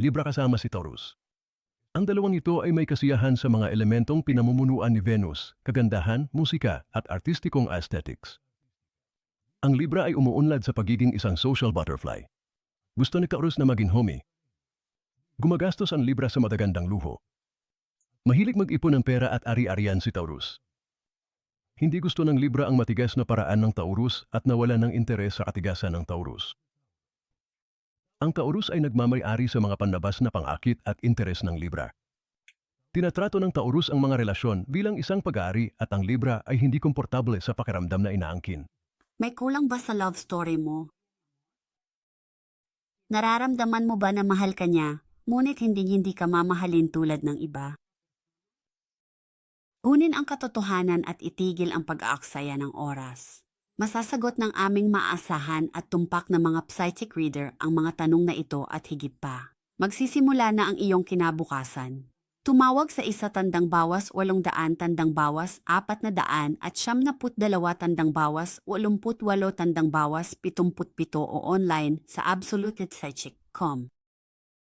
Libra kasama si Taurus. Ang dalawang ito ay may kasiyahan sa mga elementong pinamumunuan ni Venus, kagandahan, musika, at artistikong aesthetics. Ang Libra ay umuunlad sa pagiging isang social butterfly. Gusto ni Taurus na maging homie. Gumagastos ang Libra sa madagandang luho. Mahilig mag-ipon ng pera at ari-arian si Taurus. Hindi gusto ng Libra ang matigas na paraan ng Taurus at nawala ng interes sa katigasan ng Taurus. Ang Taurus ay nagmamay-ari sa mga panlabas na pangakit at interes ng Libra. Tinatrato ng Taurus ang mga relasyon bilang isang pag-aari at ang Libra ay hindi komportable sa pakiramdam na inaangkin. May kulang ba sa love story mo? Nararamdaman mo ba na mahal ka niya, ngunit hindi hindi ka mamahalin tulad ng iba? Kunin ang katotohanan at itigil ang pag-aaksaya ng oras. Masasagot ng aming maasahan at tumpak na mga psychic reader ang mga tanong na ito at higit pa. Magsisimula na ang iyong kinabukasan. Tumawag sa isa tandang bawas walong daan tandang bawas apat na daan at siyam na put dalawa tandang bawas walumput walo tandang bawas pitumput pito o online sa absolutepsychic.com.